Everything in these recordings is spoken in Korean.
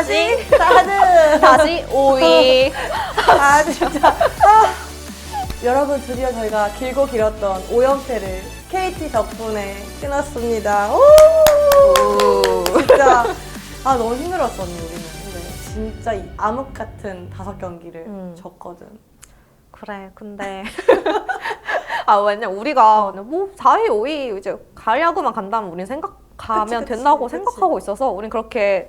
다시 사드. 다시 5위. 아 진짜. 아. 여러분 드디어 저희가 길고 길었던 5연패를 KT 덕분에 끊었습니다. 오! 진짜 아 너무 힘들었어 언니 우리는. 근데 진짜 이 암흑 같은 다섯 경기를 음. 졌거든. 그래, 근데. 아, 왜냐, 우리가 뭐 4위, 5위 이제 가려고만 간다면 우린 생각하면 그치, 그치, 된다고 그치. 생각하고 있어서 우린 그렇게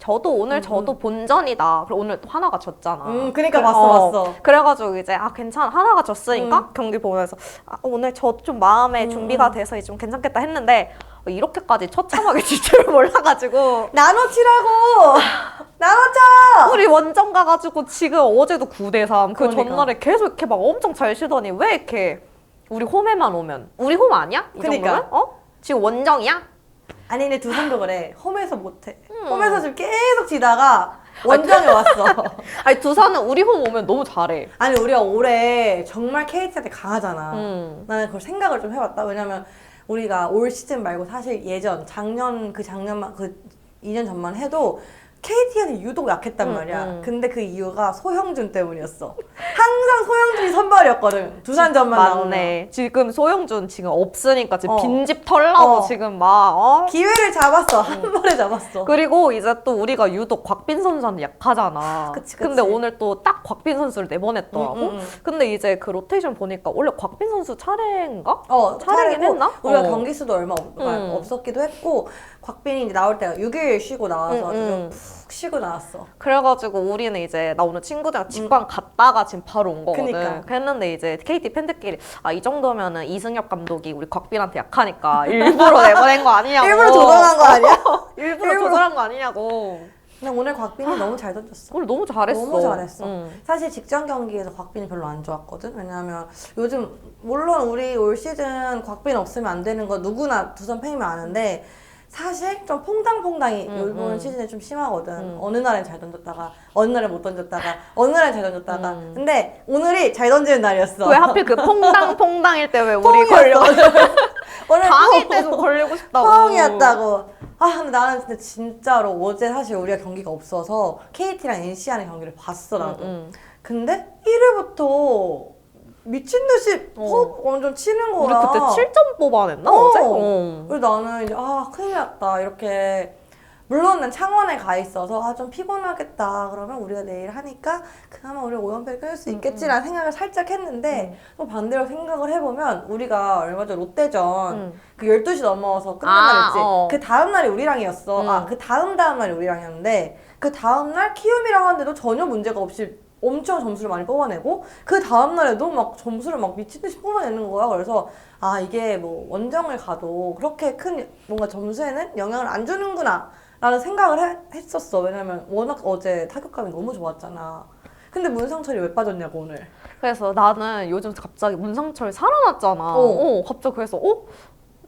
저도 오늘 음, 저도 본전이다. 그리고 오늘 또 하나가 졌잖아. 음 그러니까 그- 봤어 어, 봤어. 그래가지고 이제 아 괜찮아 하나가 졌으니까 음. 경기 보면서 아, 오늘 저 좀 마음에 음, 준비가 돼서 이제 좀 괜찮겠다 했는데 어, 이렇게까지 처참하게 질 줄을 몰라가지고 나눠치라고 나눠쳐. 우리 원정 가가지고 지금 어제도 9대 3 그 그러니까. 전날에 계속 이렇게 막 엄청 잘 쉬더니 왜 이렇게 우리 홈에만 오면 우리 홈 아니야? 이 그러니까. 정도면? 어? 지금 원정이야? 아니 근데 두산도 그래. 홈에서 못해. 음. 홈에서 지금 계속 지다가 원정에 왔어. 아니 두산은 우리 홈 오면 너무 잘해 아니 우리가 올해 정말 KT한테 강하잖아. 음. 나는 그걸 생각을 좀 해봤다. 왜냐면 우리가 올 시즌 말고 사실 예전 작년 그 작년만 그 2년 전만 해도 KT한테 유독 약했단 음, 말이야. 음. 근데 그 이유가 소형준 때문이었어. 항상 소형준이 선발이었거든. 두산전만 나오면. 맞네 지금 소영준 지금 없으니까 지금 어. 빈집 털라고 어. 지금 막 어? 기회를 잡았어. 한 번에 잡았어. 그리고 이제 또 우리가 유독 곽빈 선수한테 약하잖아. 그치, 그치. 근데 오늘 또 딱 곽빈 선수를 내보냈더라고. 음, 음, 음. 근데 이제 그 로테이션 보니까 원래 곽빈 선수 차례인가? 어, 차례긴 했나? 우리가 어. 경기 수도 얼마 없, 음. 없었기도 했고 곽빈이 이제 나올 때가 6일 쉬고 나와서 음, 음. 좀푹 쉬고 나왔어. 그래가지고 우리는 이제 나 오늘 친구들이랑 직관 갔다가 지금 바로 온 거거든. 음. 그니까. 했는데 이제 KT 팬들끼리 아 이 정도면은 이승엽 감독이 우리 곽빈한테 약하니까 일부러 내보낸 거 아니냐고. 일부러 조정한 거 아니야? 일부러 일부러. 조절한 거 아니냐고. 근데 오늘 곽빈이 너무 잘 던졌어. 오늘 너무 잘했어. 너무 잘했어. 응. 사실 직전 경기에서 곽빈이 별로 안 좋았거든. 왜냐하면 요즘 물론 우리 올 시즌 곽빈 없으면 안 되는 거 누구나 두산 팬이면 아는데 사실 좀 퐁당퐁당이 음, 이번 음. 시즌에 좀 심하거든. 음. 어느 날엔 잘 던졌다가 어느 날엔 못 던졌다가 어느 날엔 잘 던졌다가. 음. 근데 오늘이 잘 던지는 날이었어. 왜 하필 그 퐁당퐁당일 때 왜 우리. 걸려? 오늘 당일 퐁. 때좀 걸리고 싶다고. 뻥이었다고. 아 근데 나는 근데 진짜로 어제 사실 우리가 경기가 없어서 KT랑 NC 하는 경기를 봤어 나도. 응, 근데 1회부터 미친 듯이 어. 호흡 완전 치는 응. 우리 거야. 그때 7점 뽑아냈나 어. 어 제? 어. 그래서 나는 이제 아 큰일 났다 이렇게. 물론 난 창원에 가 있어서 아 좀 피곤하겠다 그러면 우리가 내일 하니까 그나마 우리 5연패를 끊을 수 음, 있겠지라는 생각을 살짝 했는데 또 반대로 생각을 해보면 우리가 얼마 전 롯데전 응. 그 12시 넘어서 끝난 아, 날이었지. 어. 그 다음 날이 우리랑이었어. 음. 아, 그 다음 다음 날이 우리랑이었는데 그 다음 날 키움이랑 하는데도 전혀 문제가 없이 엄청 점수를 많이 뽑아내고 그 다음 날에도 막 점수를 막 미친 듯이 뽑아내는 거야. 그래서 아, 이게 뭐 원정을 가도 그렇게 큰 뭔가 점수에는 영향을 안 주는구나. 라는 생각을 해- 했었어. 왜냐면 워낙 어제 타격감이 너무 좋았잖아. 근데 문상철이 왜 빠졌냐고 오늘. 그래서 나는 요즘 갑자기 문상철 살아났잖아. 어. 어. 갑자기 그래서 어?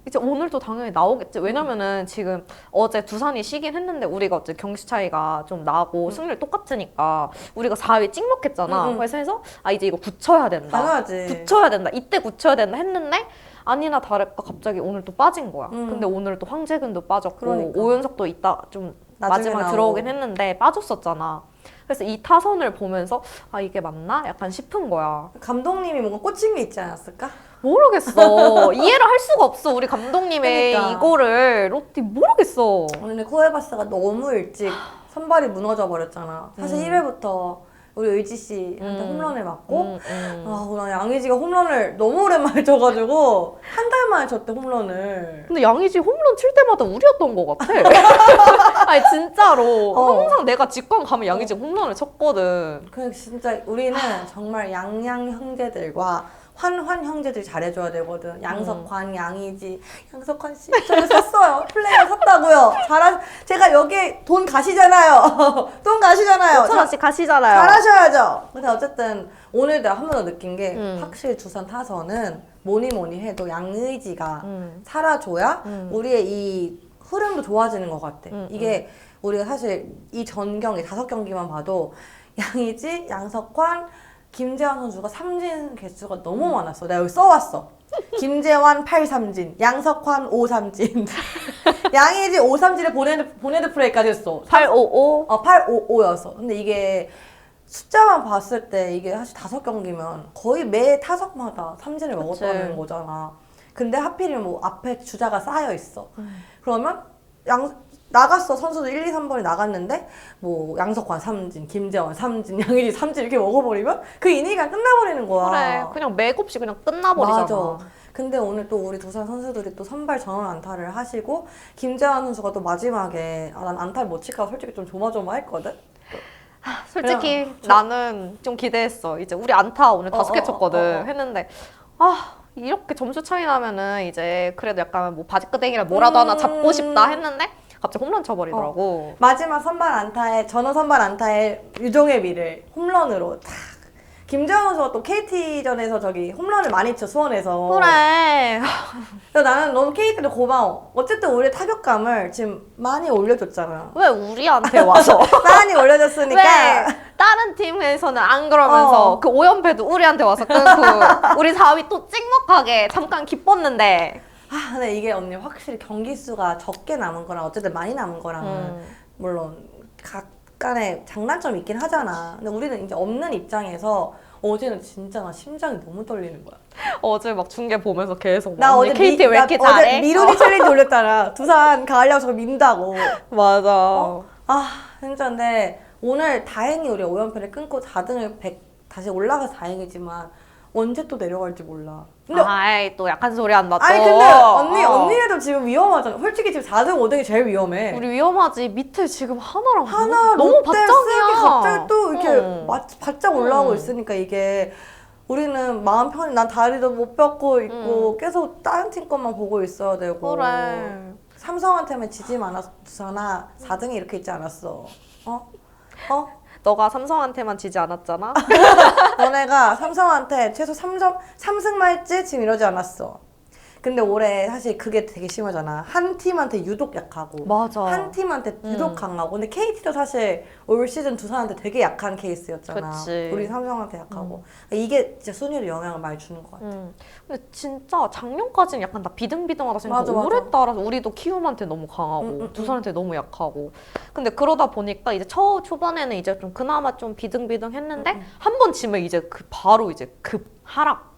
이제 오늘도 당연히 나오겠지. 왜냐면은 지금 어제 두산이 쉬긴 했는데 우리가 어제 경기 차이가 좀 나고 승률 똑같으니까 우리가 4위 찍먹했잖아. 음, 음. 그래서 해서 아 이제 이거 굳혀야 된다. 당연하지. 굳혀야 된다. 이때 굳혀야 된다 했는데 아니나 다를까 갑자기 오늘 또 빠진 거야. 음. 근데 오늘 또 황재근도 빠졌고 그러니까. 오윤석도 이따 좀 나중에 마지막에 나오고. 들어오긴 했는데 빠졌었잖아. 그래서 이 타선을 보면서 아 이게 맞나? 약간 싶은 거야. 감독님이 뭔가 꽂힌 게 있지 않았을까? 모르겠어. 이해를 할 수가 없어. 우리 감독님의 그러니까. 이거를 롯데 모르겠어. 오늘 코에바스가 너무 일찍 선발이 무너져 버렸잖아. 사실 음. 1회부터 우리 의지 씨한테 음. 홈런을 맞고 음, 음. 아, 나 양의지가 홈런을 너무 오랜만에 쳐가지고 한 달 만에 쳤대 홈런을. 근데 양이지 홈런 칠 때마다 우리였던 것 같아. 아니 진짜로 어. 항상 내가 직관 가면 양이지 홈런을 쳤거든. 그 진짜 우리는 정말 양양 형제들과 환환 형제들이 잘해줘야 되거든. 양석환, 양이지, 양석환 씨 저를 샀어요. 플레이어 샀다고요. 잘하 제가 여기 돈 가시잖아요. 돈 가시잖아요. 5천 원씩 가시잖아요. 잘하셔야죠. 근데 어쨌든 오늘 내가 한 번 더 느낀 게 음. 확실히 두산 타선은 뭐니 뭐니 해도 양의지가 음. 살아줘야 음. 우리의 이 흐름도 좋아지는 것 같아. 음, 이게 우리가 사실 이 전 경기 다섯 경기만 봐도 양의지, 양석환, 김재환 선수가 삼진 개수가 너무 많았어. 내가 여기 써왔어. 김재환 8삼진, 양석환 5삼진. 양의지 530에 보네드, 보네드 플레이까지 했어. 855. 어, 855였어. 근데 이게 숫자만 봤을 때 이게 사실 다섯 경기면 거의 매 타석마다 삼진을 먹었다는. 거잖아. 근데 하필이면 뭐 앞에 주자가 쌓여 있어. 음. 그러면 양 나갔어 선수들 1, 2, 3번이 나갔는데 뭐 양석환 삼진, 김재원 삼진, 양의지 삼진 이렇게 먹어버리면 그 이닝이 끝나버리는 거야. 그래. 그냥 맥 없이 그냥 끝나버리잖아. 맞아. 근데 오늘 또 우리 두산 선수들이 또 선발 전원 안타를 하시고 김재환 선수가 또 마지막에 아, 난 안타를 못 칠까 솔직히 좀 조마조마했거든. 솔직히 나는 좀 기대했어. 이제 우리 안타 오늘 어, 다섯 개 어, 쳤거든. 어, 어. 했는데 아 이렇게 점수 차이 나면은 이제 그래도 약간 뭐 바지끄댕이를 뭐라도 하나 잡고 음. 싶다 했는데 갑자기 홈런 쳐버리더라고. 마지막 선발 안타에 전원 선발 안타에 유종의 미를 홈런으로 탁. 김재환 선수가 또 KT전에서 저기 홈런을 많이 쳐 수원에서. 그래. 그래서 나는 너무 KT도 고마워. 어쨌든 우리 타격감을 지금 많이 올려줬잖아. 왜 우리한테 와서? 많이 올려줬으니까. 왜 다른 팀에서는 안 그러면서 어. 그 오연패도 우리한테 와서 끊고 우리 4위 또 찍먹하게 잠깐 기뻤는데 아, 근데 이게 언니 확실히 경기 수가 적게 남은 거랑 어쨌든 많이 남은 거랑은 음. 물론 각간의 장단점이 있긴 하잖아. 근데 우리는 이제 없는 입장에서 어제는 진짜 나 심장이 너무 떨리는 거야. 어제 막 중계 보면서 계속 나 언니 어제 KT 왜나 이렇게 어제 잘해? 미루니 챌린지 올렸잖아. 두산 가을야구 저거 민다고. 맞아. 어? 아, 진짜 근데 오늘 다행히 우리 5연패를 끊고 4등을 100 다시 올라가서 다행이지만 언제 또 내려갈지 몰라. 근데 아이 또 약한 소리 한다 또. 아니 근데 언니 어. 언니네도 지금 위험하잖아. 솔직히 지금 4등 5등이 제일 위험해. 우리 위험하지 밑에 지금 하나랑 하나 너무 롯데 바짝이야. 쓰기 갑자기 또 이렇게 응. 마- 바짝 올라오고 응. 있으니까 이게 우리는 마음 편히 난 다리도 못 뻗고 있고 계속 다른 팀 것만 보고 있어야 되고 그래. 삼성한테만 지지 않았잖아 4등이 이렇게 있지 않았어 어? 어? 너가 삼성한테만 지지 않았잖아. 너네가 삼성한테 최소 3점 3승만 했지 지금 이러지 않았어 근데 올해 사실 그게 되게 심하잖아 한 팀한테 유독 약하고 맞아. 한 팀한테 유독 음. 강하고 근데 KT도 사실 올 시즌 두산한테 되게 약한 케이스였잖아 그치. 우리 삼성한테 약하고 이게 진짜 순위에 영향을 많이 주는 것 같아 음. 근데 진짜 작년까지는 약간 나 비등비등하다 생각하고 맞아, 맞아. 올해 따라서 우리도 키움한테 너무 강하고 음, 음, 음. 두산한테 너무 약하고 근데 그러다 보니까 이제 초 초반에는 이제 좀 그나마 좀 비등비등했는데 음, 한번 지면 이제 그 바로 이제 급 하락.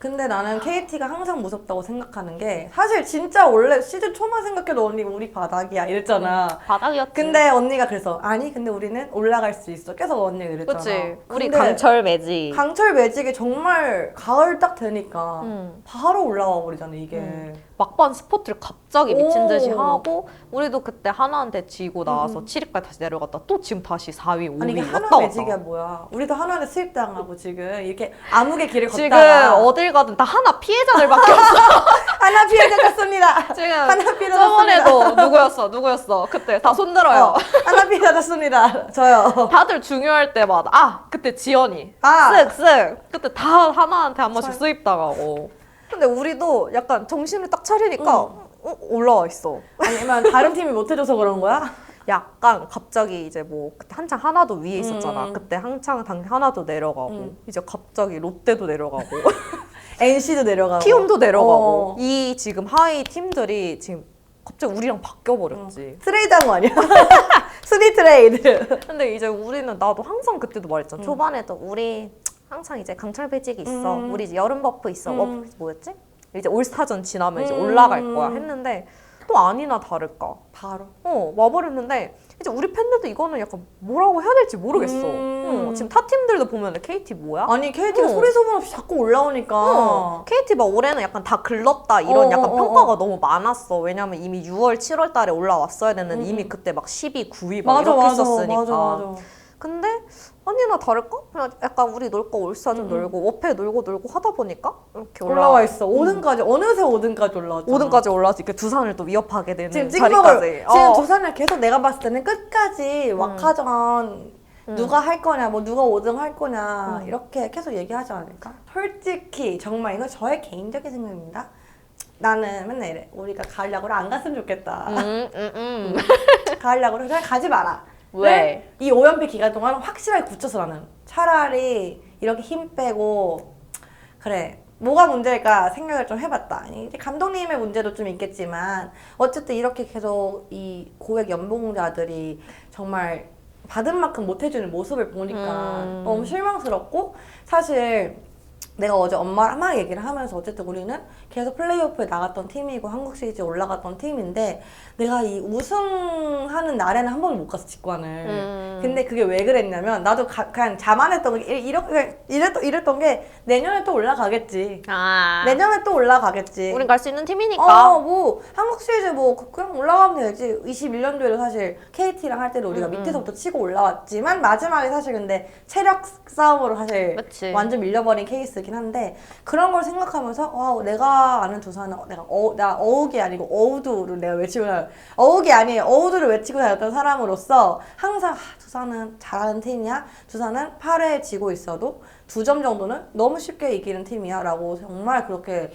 근데 나는 KT가 항상 무섭다고 생각하는 게 사실 진짜 원래 시즌 초만 생각해도 언니 우리 바닥이야 이랬잖아 바닥이었지. 근데 언니가 그래서 아니 근데 우리는 올라갈 수 있어 계속 언니가 이랬잖아 그치. 우리 근데 강철 매지. 강철 매직이 정말 가을 딱 되니까 음. 바로 올라와 버리잖아 이게 음. 막판 스포트를 갑자기 미친 듯이 오. 하고 우리도 그때 하나한테 지고 나와서 7위까지 다시 내려갔다 또 지금 다시 4위, 5위 음. 아니 이게 왔다 하나 갔다. 매직이야 뭐야 우리도 하나에 수입당하고 지금 이렇게 암흑의 길을 지금 걷다가 어딜 가든 다 하나 피해자들밖에 없어. 하나 피해자였습니다 지금 하나 피해자였습니다 저번에도 누구였어? 누구였어? 그때 다 손들어요. 어, 하나 피해자였습니다 저요 다들 중요할 때마다 아 그때 지연이 아. 쓱쓱 그때 다 하나한테 한 번씩 참. 수입 당하고. 근데 우리도 약간 정신을 딱 차리니까 어, 올라와 있어. 아니면 다른 팀이 못 해줘서 그런 거야? 약간 갑자기 이제 뭐 그때 한창 하나도 위에 있었잖아. 음. 그때 한창 당 하나도 내려가고 음. 이제 갑자기 롯데도 내려가고 NC도 내려가고 키움도 내려가고 어. 이 지금 하위 팀들이 지금 갑자기 우리랑 바뀌어 버렸지. 트레이드 한 거 아니야? 스리 트레이드 근데 이제 우리는 나도 항상 그때도 말했잖아. 초반에도 우리 항상 이제 강철 배직이 있어. 음. 우리 이제 여름 버프 있어. 음. 뭐, 뭐였지? 이제 올스타전 지나면 이제 음. 올라갈 거야 했는데 또 아니나 다를까. 바로 어 와버렸는데 이제 우리 팬들도 이거는 약간 뭐라고 해야 될지 모르겠어. 음. 어, 지금 타 팀들도 보면 KT 뭐야? 아니 KT가 어. 소리 소문 없이 자꾸 올라오니까 어, KT 막 올해는 약간 다 글렀다 이런 어, 약간 어, 어, 평가가 너무 많았어. 왜냐면 이미 6월, 7월 달에 올라왔어야 됐는데 음, 이미 음. 그때 막 10위, 9위 막 맞아 이렇게 맞아 썼으니까. 맞아 맞아 근데 아니나 다를까? 그냥 약간 우리 놀거 올스타전 음, 놀고 워페 놀고 놀고 하다 보니까 이렇게 올라와 올라와 있어 5등까지 어느새 5등까지 올라왔잖아 5등까지 올라와서 이렇게 두산을 또 위협하게 되는 지금 자리까지. 찍먹을 어. 지금 두산을 계속 내가 봤을 때는 끝까지 왁카전 누가 할 거냐 뭐 누가 5등 할 거냐 음. 이렇게 계속 얘기하지 않을까? 솔직히 정말 이거 저의 개인적인 생각입니다 나는 맨날 이래 우리가 가을 야구를 안 갔으면 좋겠다 음, 음, 음. 가을 야구를 그냥 가지 마라 왜? 이 5연패 기간 동안 확실하게 굳혀서 나는 차라리 이렇게 힘 빼고 그래 뭐가 문제일까 생각을 좀 해봤다. 이제 감독님의 문제도 좀 있겠지만 어쨌든 이렇게 계속 이 고액 연봉자들이 정말 받은 만큼 못 해주는 모습을 보니까 음. 너무 실망스럽고 사실 내가 어제 엄마랑 막 얘기를 하면서 어쨌든 우리는 계속 플레이오프에 나갔던 팀이고 한국 시리즈 올라갔던 팀인데 내가 이 우승하는 날에는 한 번도 못 갔어 직관을. 음. 근데 그게 왜 그랬냐면 나도 가- 그냥 자만했던 게 이- 이렇게 이랬던 이랬던 게 내년에 또 올라가겠지. 아. 내년에 또 올라가겠지. 우린 갈 수 있는 팀이니까. 어, 뭐 한국 시리즈 뭐 그- 그냥 올라가면 되지. 21년도에도 사실 KT랑 할 때도 우리가 음, 음. 밑에서부터 치고 올라왔지만 마지막에 사실 근데 체력 싸움으로 사실 그치. 완전 밀려버린 케이스 긴 한데 그런 걸 생각하면서 와 내가 아는 두산은 내가 어, 나 어욱이 아니고 어우두를 내가 외치고 다 어욱이 아니에요. 어우두를 외치고 다녔던 사람으로서 항상 아, 두산은 잘하는 팀이야? 두산은 8회 지고 있어도 두 점 정도는 너무 쉽게 이기는 팀이야? 라고 정말 그렇게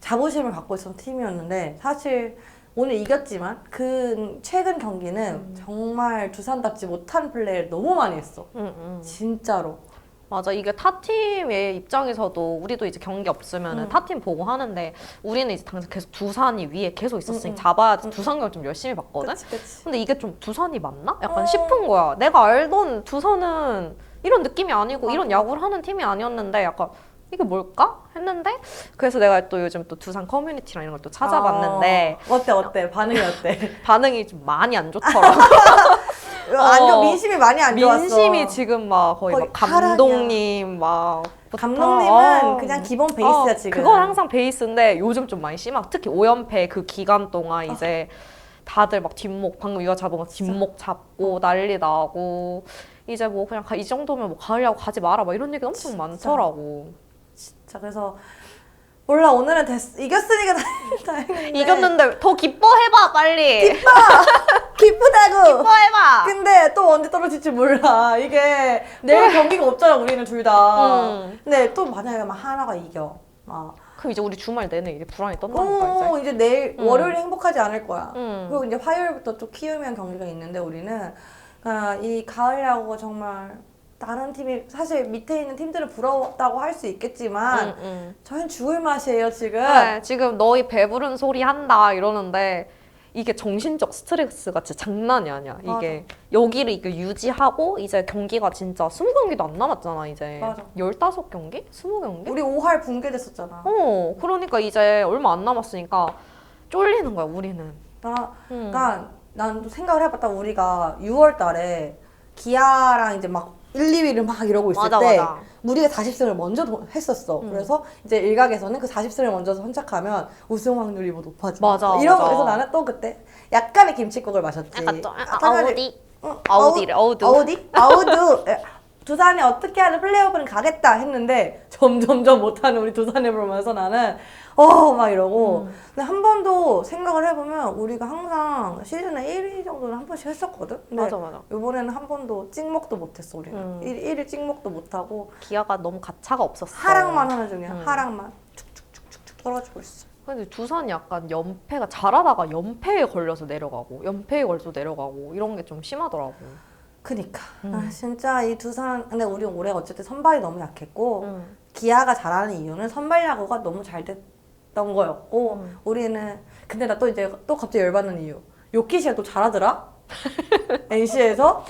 자부심을 갖고 있었던 팀이었는데 사실 오늘 이겼지만 그 최근 경기는 정말 두산답지 못한 플레이를 너무 많이 했어. 응, 응. 진짜로 맞아. 이게 타 팀의 입장에서도 우리도 이제 경기 없으면 음. 은타팀 보고 하는데 우리는 이제 당장 계속 두산이 위에 계속 있었으니 음, 음. 잡아야지 두산 경좀 열심히 봤거든. 그치 그치 근데 이게 좀 두산이 맞나? 약간 어. 싶은 거야. 내가 알던 두산은 이런 느낌이 아니고 이런 맞아. 야구를 하는 팀이 아니었는데 약간 이게 뭘까? 했는데 그래서 내가 또 요즘 또 두산 커뮤니티랑 이런 걸 또 찾아봤는데 어, 어때 어때 반응이 어때? 반응이 좀 많이 안 좋더라고. 안 좋아 어. 민심이 많이 안 좋았어. 민심이 지금 막 거의, 거의 막 감독님 막 감독님은 어. 그냥 기본 베이스야 어, 지금. 그건 항상 베이스인데 요즘 좀 많이 심하고 특히 5연패 그 기간 동안 이제 다들 막 뒷목 방금 이거 잡은 거 뒷목 잡고 난리 나고 이제 뭐 그냥 가- 이 정도면 뭐 가을야구 가지 마라 막 이런 얘기 엄청 많더라고. 자 그래서 몰라 오늘은 됐 이겼으니까 다- 다행인데 이겼는데 더 기뻐해봐 빨리. 기쁘다고. 기뻐해봐. 근데 또 언제 떨어질지 몰라. 이게 내일 경기가 없잖아 우리는 둘 다. 음. 근데 또 만약에 막 하나가 이겨. 막. 그럼 이제 우리 주말 내내 이제 불안이 떤다니까 이제. 어, 이제 내일 음. 월요일이 행복하지 않을 거야. 음. 그리고 이제 화요일부터 또 키우면 경기가 있는데 우리는 아, 이 가을 야구가 정말 다른 팀이 사실 밑에 있는 팀들은 부러웠다고 할 수 있겠지만 응, 응. 저희는 죽을 맛이에요 지금. 네, 지금 너희 배부른 소리 한다 이러는데 이게 정신적 스트레스가 진짜 장난이 아니야. 이게 여기를 이게 유지하고 이제 경기가 진짜 20경기도 안 남았잖아, 이제. 맞아. 15경기? 20경기? 우리 5할 붕괴됐었잖아. 어, 그러니까 이제 얼마 안 남았으니까 쫄리는 거야, 우리는. 나, 음. 그러니까 난또 생각을 해봤다. 우리가 6월 달에 기아랑 이제 막 1, 2위를 막 이러고 있을 맞아, 때 맞아. 우리가 40승을 먼저 도- 했었어. 음. 그래서 이제 일각에서는 그 40승을 먼저 선착하면 우승 확률이 뭐 높아지. 맞아, 이런 맞아. 거에서 나는 또 그때 약간의 김치국을 마셨지. 약간 좀, 약간의- 아우디. 어, 아우디래, 아우드. 아우디? 아우드. 예. 두산이 어떻게 하든 플레이오프는 가겠다 했는데 점점점 못하는 우리 두산을 보면서 나는 어 막 이러고 음. 근데 한 번도 생각을 해보면 우리가 항상 시즌에 1위 정도는 한 번씩 했었거든 근데 맞아, 맞아. 이번에는 한 번도 찍먹도 못했어 우리는 음. 1, 1위 찍먹도 못하고 기아가 너무 가차가 없었어. 하락만 하는 중이야 음. 하락만 축축축축축 떨어지고 있어 근데 두산이 약간 연패가 잘하다가 연패에 걸려서 내려가고 연패에 걸려서 내려가고 이런 게 좀 심하더라고. 그니까 음. 아, 진짜 이 두산 근데 우리 올해 어쨌든 선발이 너무 약했고 응. 기아가 잘하는 이유는 선발 야구가 너무 잘 됐던 거였고 음. 우리는 근데 나 또 이제 또 갑자기 열받는 이유 요키시가 또 잘하더라 NC에서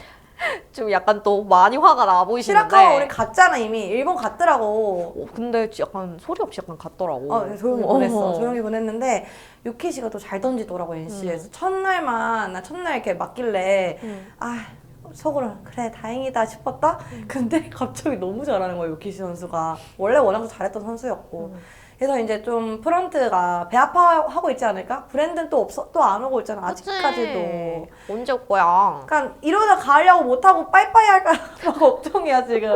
좀 약간 또 많이 화가 나 보이시는데. 시라카와 우리 갔잖아 이미 일본 갔더라고 어, 근데 약간 소리 없이 약간 갔더라고. 어, 조용히 어. 보냈어 조용히 보냈는데 요키시가 또 잘 던지더라고 NC에서 첫날만 나 첫날 이렇게 맞길래 음. 아 속으로 그래 다행이다 싶었다? 근데 갑자기 너무 잘하는 거야 요키시 선수가. 원래 워낙 잘했던 선수였고. 음. 그래서 이제 좀 프런트가 배 아파하고 있지 않을까? 브랜드는 또 없어 또 안 오고 있잖아 아직까지도. 그치. 언제 올 거야? 그러니까 이러다 가려고 못하고 빠이빠이 할까 봐 걱정이야 지금.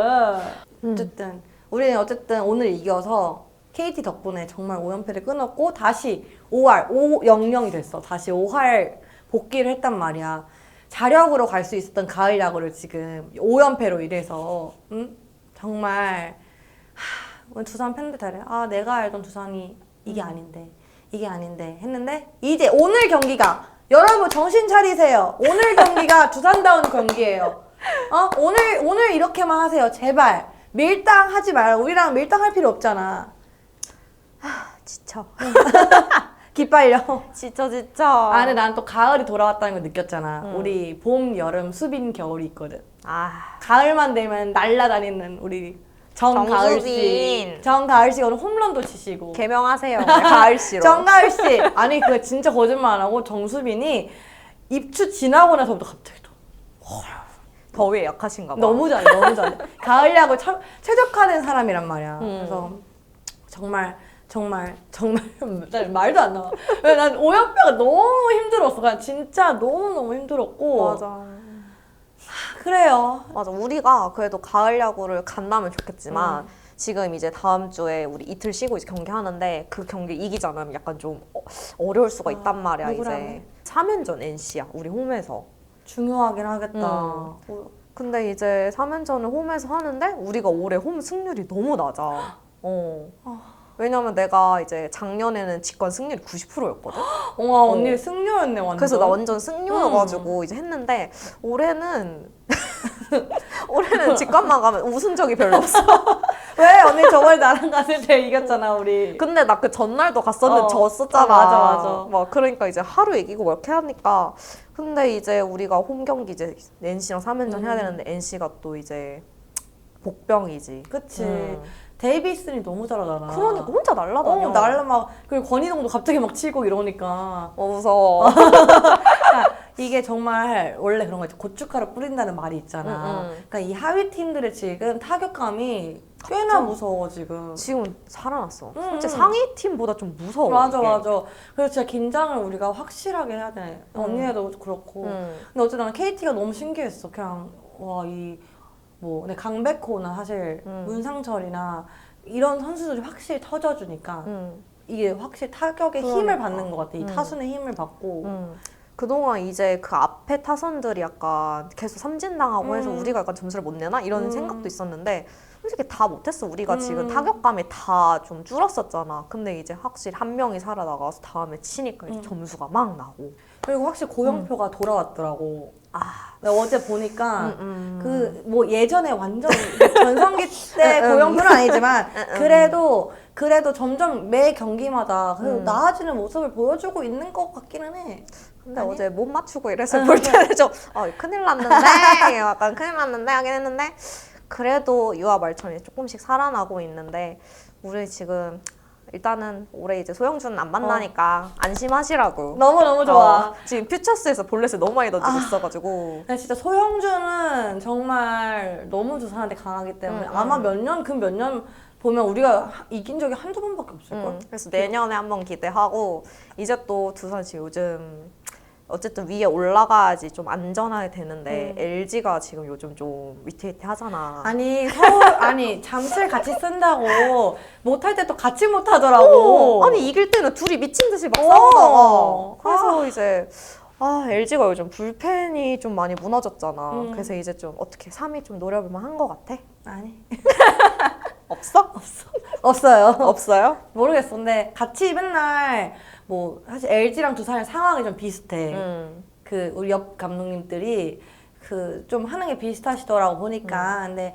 음. 어쨌든 우리는 어쨌든 오늘 이겨서 KT 덕분에 정말 5연패를 끊었고 다시 5할 5-0-0이 됐어. 다시 5할 복귀를 했단 말이야 자력으로 갈 수 있었던 가을 야구를 지금 5연패로 이래서 음? 정말 하, 오늘 두산 팬들 다래. 아 내가 알던 두산이 이게 아닌데 이게 아닌데 했는데 이제 오늘 경기가 여러분 정신 차리세요. 오늘 경기가 두산다운 경기예요. 어? 오늘 오늘 이렇게만 하세요. 제발. 밀당하지 말고 우리랑 밀당할 필요 없잖아. 지쳐. 기빨려. 지쳐 지쳐. 아, 근데 난 또 가을이 돌아왔다는 걸 느꼈잖아. 음. 우리 봄, 여름, 수빈, 겨울이 있거든. 아. 가을만 되면 날라다니는 우리 정가을 씨. 정수빈. 정가을 씨 오늘 홈런도 치시고. 개명하세요. 가을 씨로. 정가을 씨. 아니 그거 진짜 거짓말 안 하고 정수빈이 입추 지나고 나서부터 갑자기 또 더위에 약하신가 봐. 너무 잘해, 너무 잘해. 가을 야구 참 최적화된 사람이란 말이야. 음. 그래서 정말 정말 정말 나 말도 안 나와. 왜 난 오연배가 너무 힘들었어. 그냥 진짜 너무 너무 힘들었고. 맞아. 그래요. 맞아. 우리가 그래도 가을 야구를 간다면 음. 좋겠지만 지금 이제 다음 주에 우리 이틀 쉬고 이제 경기 하는데 그 경기 이기지 않으면 약간 좀 어, 어려울 수가 아, 있단 말이야 이제. 해? 3연전 NC야 우리 홈에서. 중요하긴 하겠다. 음. 어, 근데 이제 3연전을 홈에서 하는데 우리가 올해 홈 승률이 너무 낮아. 어. 왜냐면 내가 이제 작년에는 직관 승률이 90%였거든. 와 언니 승려였네 완전. 그래서 나 완전 승려여가지고 이제 했는데 올해는 올해는 직관만 가면 우승 적이 별로 없어. 왜 언니 저번에 나랑 갔을 때 이겼잖아 우리. 근데 나 그 전날도 갔었는데 어. 졌었잖아. 어, 맞아, 맞아. 막 그러니까 이제 하루 이기고 뭐 이렇게 하니까 근데 이제 우리가 홈 경기 이제 NC랑 3연전 음. 해야 되는데 NC가 또 이제 복병이지. 그치. 음. 데이비슨이 너무 잘하잖아. 그러니까 혼자 날라다녀. 어, 날라 막 그리고 권희동도 갑자기 막 치고 이러니까 어, 무서워. 그러니까 이게 정말 원래 그런 거 있지 고춧가루 뿌린다는 말이 있잖아. 응, 응. 그러니까 이 하위 팀들의 지금 타격감이 꽤나. 무서워 지금. 지금 살아났어. 음, 솔직히 음. 상위 팀보다 좀 무서워. 맞아 이게. 맞아. 그래서 진짜 긴장을 우리가 확실하게 해야 돼. 음. 언니네도 그렇고. 음. 근데 어쨌든 KT가 너무 신기했어. 그냥 와 이 뭐, 근데 강백호나 사실 음. 문상철이나 이런 선수들이 확실히 터져주니까 음. 이게 확실히 타격의 그러니까. 힘을 받는 것 같아. 이 음. 타순의 힘을 받고. 음. 그동안 이제 그 앞에 타선들이 약간 계속 삼진당하고 해서 음. 우리가 약간 점수를 못 내나 이런 음. 생각도 있었는데 솔직히 다 못했어 우리가 음. 지금 타격감이 다 좀 줄었었잖아 근데 이제 확실히 한 명이 살아나가서 다음에 치니까 이제 음. 점수가 막 나고 그리고 확실히 고영표가 돌아왔더라고. 아 어제 보니까 음, 음. 그 뭐 예전에 완전 전성기 때 음, 음. 고영표는 아니지만 음, 음. 그래도 그래도 점점 매 경기마다 그래도 음. 나아지는 모습을 보여주고 있는 것 같기는 해. 근데 아니? 어제 못 맞추고 이래서 볼 때는 좀 어, 큰일 났는데 약간 큰일 났는데 하긴 했는데 그래도 유아 말천이 조금씩 살아나고 있는데 우리 지금 일단은 올해 이제 소영준 안 만나니까 안심하시라고 너무 너무 좋아. 어, 지금 퓨처스에서 볼넷을 너무 많이 던지고 있어가지고 근데 진짜 소영준은 정말 너무 두산한테 강하기 때문에 음, 음. 아마 몇년 그 몇 년 보면 우리가 하- 이긴 적이 한두 번밖에 없을 걸? 음, 그래서 내년에 한번 기대하고 이제 또 두산이 요즘 어쨌든 위에 올라가야지 좀 안전하게 되는데 음. LG가 지금 요즘 좀 위태위태 하잖아. 아니 서울 아니 잠실 같이 쓴다고 못할 때 또 같이 못하더라고. 어, 아니 이길 때는 둘이 미친 듯이 막 어. 싸우다가 그래서 이제 아 LG가 요즘 불펜이 좀 많이 무너졌잖아. 음. 그래서 이제 좀 어떻게 3위 좀 노려볼 만 한 것 같아? 아니 없어? 없어요. 없어요? 모르겠어. 근데 같이 맨날 뭐 사실 LG랑 두산의 상황이 좀 비슷해. 음. 그 우리 옆 감독님들이 그 좀 하는 게 비슷하시더라고 보니까. 근데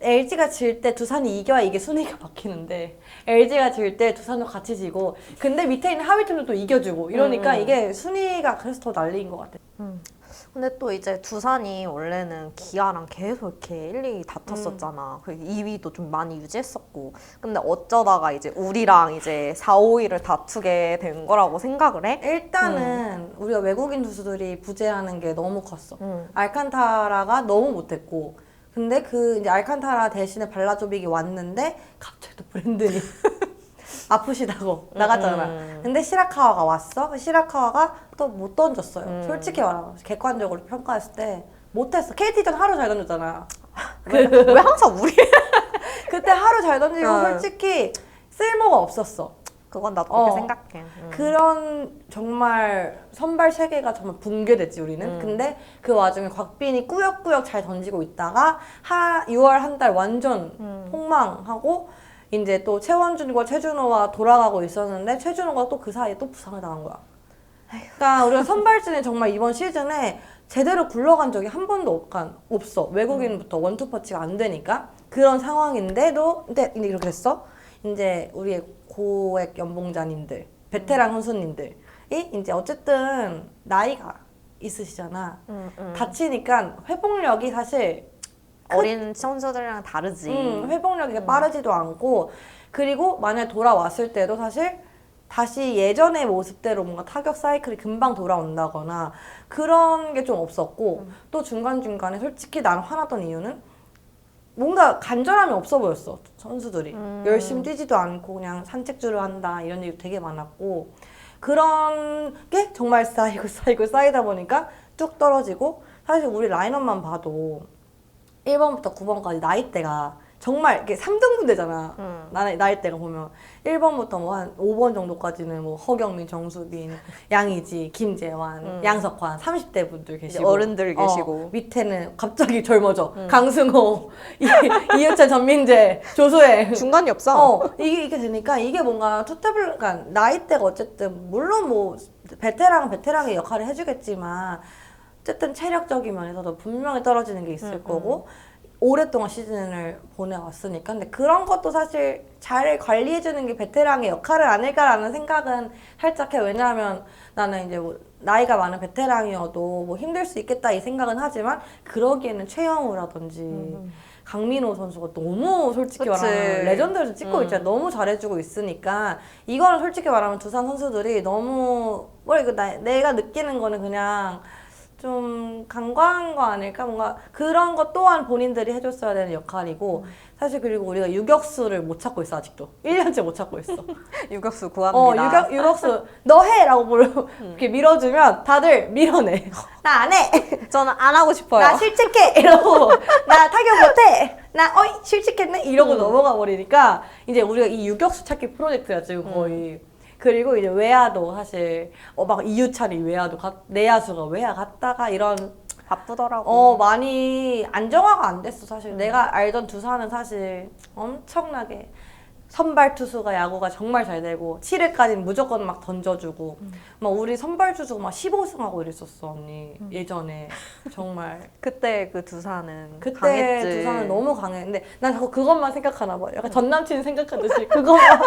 LG가 질 때 두산이 이겨야 이게 순위가 바뀌는데 LG가 질 때 두산도 같이 지고 근데 밑에 있는 하위 팀도 또 이겨주고 이러니까 음, 음. 이게 순위가 그래서 더 날린 것 같아. 근데 또 이제 두산이 원래는 기아랑 계속 이렇게 1, 2위 다퉜었잖아. 그리고 2위도 좀 많이 유지했었고. 근데 어쩌다가 이제 우리랑 이제 4, 5위를 다투게 된 거라고 생각을 해? 일단은 우리가 외국인 투수들이 부재하는 게 너무 컸어. 음. 알칸타라가 너무 못했고 근데 그 이제 알칸타라 대신에 발라조빅이 왔는데 갑자기 또 브랜든이 아프시다고 나갔잖아. 음. 근데 시라카와가 왔어. 그 시라카와가 또 못 던졌어요. 음. 솔직히 말하면 객관적으로 평가했을 때 못했어. KT전 하루 잘 던졌잖아. 왜, 왜 항상 우리? 그때 하루 잘 던지고 어. 솔직히 쓸모가 없었어. 그건 나도 그렇게 어. 생각해. 음. 그런 정말 선발 세계가 정말 붕괴됐지 우리는. 음. 근데 그 와중에 곽빈이 꾸역꾸역 잘 던지고 있다가 하 6월 한 달 완전 음. 폭망하고 이제 또 최원준과 최준호와 돌아가고 있었는데 최준호가 또 그 사이에 또 부상을 당한 거야. 그러니까 우리가 선발진이 정말 이번 시즌에 제대로 굴러간 적이 한 번도 없어. 외국인부터 원투 퍼치가 안 되니까 그런 상황인데도 근데 이렇게 됐어. 이제 우리의 고액 연봉자님들, 베테랑 선수님들이 이제 어쨌든 나이가 있으시잖아. 음, 음. 다치니까 회복력이 사실 어린 선수들이랑 다르지. 음, 회복력이 빠르지도 않고 그리고 만약 돌아왔을 때도 사실 다시 예전의 모습대로 뭔가 타격 사이클이 금방 돌아온다거나 그런 게 좀 없었고 또 중간중간에 솔직히 난 화났던 이유는 뭔가 간절함이 없어 보였어 선수들이 음. 열심히 뛰지도 않고 그냥 산책주를 한다 이런 얘기 되게 많았고 그런 게 정말 쌓이고 쌓이고 쌓이다 보니까 쭉 떨어지고 사실 우리 라인업만 봐도 1번부터 9번까지 나이대가 정말 이렇게 3등분 되잖아. 음. 나는 나이대가 보면 1번부터 뭐 한 5번 정도까지는 뭐 허경민, 정수빈, 양희지, 김재환, 음. 양석환 30대 분들 계시고 어른들 계시고. 어, 밑에는 갑자기 젊어져. 강승호, 이, 이유찬, 전민재, 조소혜. 중간이 없어. 어, 이게, 이게 되니까 이게 뭔가 투탭을, 그러니까 나이대가 어쨌든, 물론 뭐, 베테랑은 베테랑의 역할을 해주겠지만, 어쨌든 체력적인 면에서도 분명히 떨어지는 게 있을 음, 거고, 오랫동안 시즌을 보내왔으니까. 근데 그런 것도 사실 잘 관리해주는 게 베테랑의 역할은 아닐까라는 생각은 살짝 해. 왜냐하면 나는 이제 뭐 나이가 많은 베테랑이어도 뭐 힘들 수 있겠다 이 생각은 하지만, 그러기에는 최영우라든지, 강민호 선수가 너무 솔직히 그치. 말하면 레전드를 찍고 음. 있잖아. 너무 잘해주고 있으니까 이거는 솔직히 말하면 두산 선수들이 너무 뭐 이거 나, 내가 느끼는 거는 그냥 좀 간과한 거 아닐까? 뭔가 그런 것 또한 본인들이 해줬어야 되는 역할이고 사실 그리고 우리가 유격수를 못 찾고 있어 아직도 1년째 못 찾고 있어. 유격수 어 구합니다. 유격 유격수 너 해라고 물 이렇게 밀어주면 다들 밀어내. 나 안 해. 저는 안 하고 싶어요. 나 실직해 이러고 나 타격 못해 나 어이 실직했네 이러고 음. 넘어가 버리니까 이제 우리가 이 유격수 찾기 프로젝트야 지금 음. 거의 그리고 이제 외야도 사실 어 막 이유찬이 외야도 가, 내야수가 외야 갔다가 이런 바쁘더라고. 어 많이 안정화가 안 됐어 음. 사실 내가 알던 두산은 사실 엄청나게 선발 투수가 야구가 정말 잘 되고 7회까지는 무조건 막 던져주고 음. 막 우리 선발 투수가 막 15승하고 이랬었어 언니 음. 예전에 정말 그때 그 두산은 그때 강했지. 두산은 너무 강했는데 난 자꾸 그것만 생각하나 봐. 약간 전 남친 생각하듯이 그것만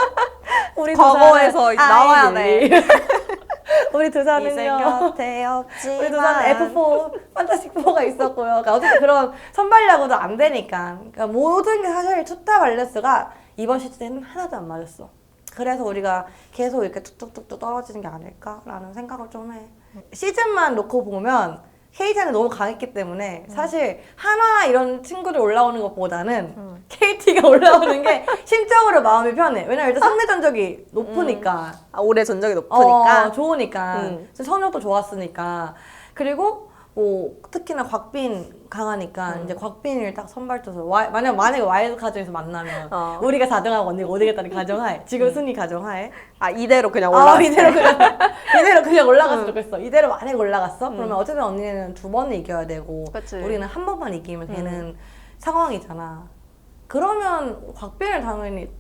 우리 과거에서 두산은 나와야 돼. 우리 두산은요. 우리 두산 F4 판타스틱 4가 있었고요. 그러니까 어쨌든 그런 선발 야구도 안 되니까. 그러니까 모든 게 사실 투타 발레스가 이번 시즌에는 하나도 안 맞았어. 그래서 우리가 계속 이렇게 뚝뚝뚝뚝 떨어지는 게 아닐까라는 생각을 좀 해. 시즌만 놓고 보면 KT는 너무 강했기 때문에 사실 한화 이런 친구들 올라오는 것보다는 음. KT가 올라오는 게 심적으로 마음이 편해. 왜냐면 일단 상대 전적이 높으니까. 아, 올해 전적이 높으니까 어, 좋으니까 음. 성적도 좋았으니까 그리고 뭐 특히나 곽빈 강하니까 음. 이제 곽빈을 딱 선발 투수 와- 만약 만약에 와일드 카드에서 만나면 어. 우리가 4등하고 언니가 5등했다는 가정하에 지금 순위 가정하에 아 이대로 그냥 아, 올라. 이대로 그냥 이대로 그냥 올라갔으면 음. 좋겠어 이대로 만약에 올라갔어 그러면 어쨌든 언니는 두 번은 이겨야 되고 그치. 우리는 한 번만 이기면 음. 되는 상황이잖아 그러면 곽빈을 당연히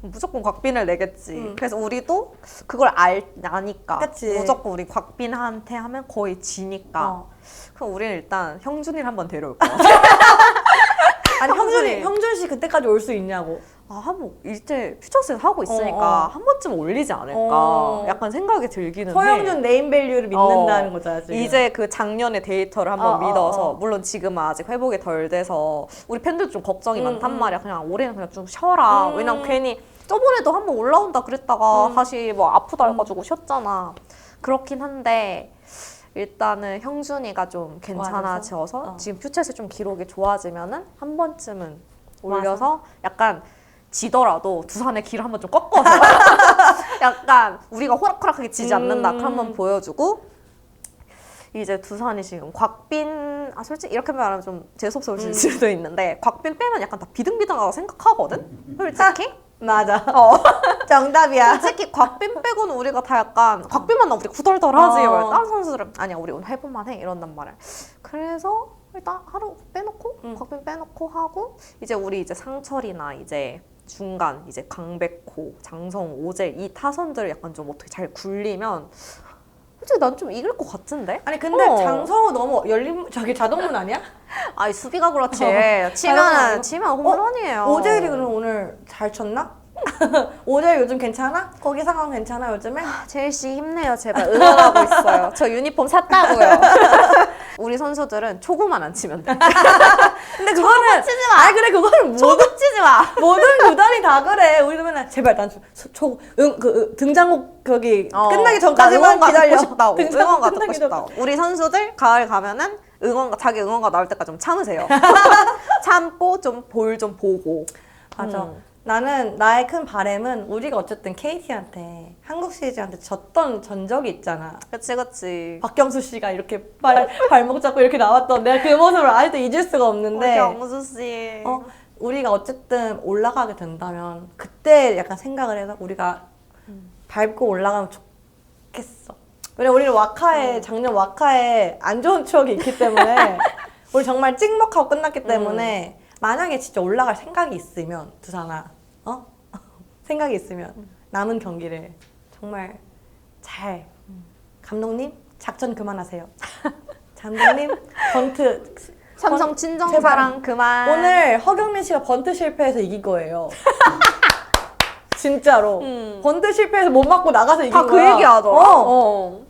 무조건 곽빈을 내겠지. 음. 그래서 우리도 그걸 알 아니까 그치. 무조건 우리 곽빈한테 하면 거의 지니까. 어. 그럼 우리는 일단 형준이를 한번 데려올 거야. 아니 형준이 형준이. 형준 씨 그때까지 올 수 있냐고 아, 한번 이제 퓨처스에서 하고 있으니까 어, 어. 한 번쯤 올리지 않을까. 어. 약간 생각이 들기는 해. 서영준 네임밸류를 믿는다는 거잖아 지금. 이제 그 작년의 데이터를 한번 어, 어, 믿어서 어. 물론 지금은 아직 회복이 덜 돼서 우리 팬들 좀 걱정이 음, 많단 음. 말이야. 그냥 올해는 그냥 좀 쉬어라. 음. 왜냐면 괜히 저번에도 한번 올라온다 그랬다가 음. 다시 뭐 아프다 해가지고 쉬었잖아. 그렇긴 한데 일단은 형준이가 좀 괜찮아져서 어. 지금 퓨처에서 좀 기록이 좋아지면은 한 번쯤은 올려서 약간 지더라도 두산의 길을 한번 좀 꺾어서 약간 우리가 호락호락하게 지지 않는다 음. 한번 보여주고 이제 두산이 지금 곽빈 아 솔직히 이렇게 말하면 좀 재수없을 음. 수도 있는데 곽빈 빼면 약간 다 비등비등하다고 생각하거든 솔직히 맞아. 어. 정답이야. 솔직히 곽빈 빼고는 우리가 다 약간 곽빈만 나면 우리 구덜덜하지 어. 어. 다른 선수들은 아니야 우리 오늘 해볼만 해 이런단 말이야 그래서 일단 하루 빼놓고 음. 곽빈 빼놓고 하고 이제 우리 이제 상철이나 이제 중간 이제 강백호 장성 오재 이 타선들 약간 좀 어떻게 잘 굴리면 솔직히 난 좀 이길 것 같은데 아니 근데 어. 장성우 너무 열린 저기 자동문 아니야? 아니 수비가 그렇지 어. 치면은 잘하나? 치면 홈런이에요 오재일이 그럼 오늘 잘 쳤나? 오늘 요즘 괜찮아? 거기 상황 괜찮아 요즘에? 첼시 힘내요 제발 응원하고 있어요. 저 유니폼 샀다고요. 우리 선수들은 초구만 안 치면 돼. 근데 그거는 치지 마. 아 그래 그거는 모든 치지 마. 모든 구단이 다 그래. 우리도 맨날 제발 난초응그 등장곡 거기 끝나기 전까지만 나 어, 기다려. 싶다고. 등장곡 끝나기 싶다고. 우리 선수들 가을 가면은 응원가 자기 응원가 나올 때까지 좀 참으세요. 참고 좀 볼 좀 보고. 맞아. 음. 나는 나의 큰 바램은 우리가 어쨌든 KT한테 한국 시리즈한테 졌던 전적이 있잖아. 그치 그치. 박경수 씨가 이렇게 발, 발목 잡고 이렇게 나왔던 내가 그 모습을 아직도 잊을 수가 없는데 경수 씨. 어, 우리가 어쨌든 올라가게 된다면 그때 약간 생각을 해서 우리가 밟고 올라가면 좋겠어. 왜냐 우리는 와카에 작년 와카에 안 좋은 추억이 있기 때문에 우리 정말 찍먹하고 끝났기 때문에 만약에 진짜 올라갈 생각이 있으면 두산아 어 생각이 있으면 남은 경기를 정말 잘 감독님 작전 그만하세요. 감독님 번트 삼성 친정 제발. 사랑 그만. 오늘 허경민 씨가 번트 실패해서 이긴 거예요. 진짜로. 음. 번트 실패해서 못 맞고 나가서 이긴 다그 거야. 얘기 하더라. 어. 어.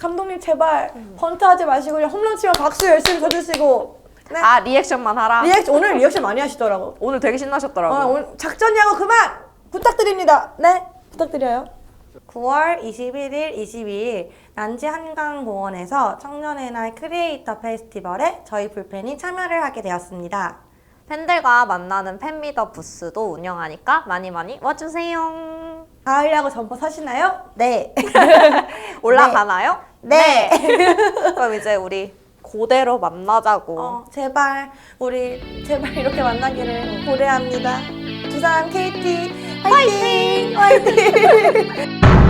감독님 제발 번트 하지 마시고 그냥 홈런 치면 박수 열심히 쳐주시고. 네. 아 리액션만 하라. 리액션 오늘 리액션 많이 하시더라고. 오늘 되게 신나셨더라고. 어, 오늘 작전이하고 그만 부탁드립니다. 네 부탁드려요. 9월 21일, 22일 난지 한강공원에서 청년의 날 크리에이터 페스티벌에 저희 불펜이 참여를 하게 되었습니다. 팬들과 만나는 팬미더 부스도 운영하니까 많이 많이 와주세요. 가을 야구 점퍼 사시나요? 네. 올라가나요? 네. 그럼 이제 우리 고대로 만나자고. 어, 제발 우리 제발 이렇게 만나기를 고대합니다. 두산 KT 화이팅! 화이팅!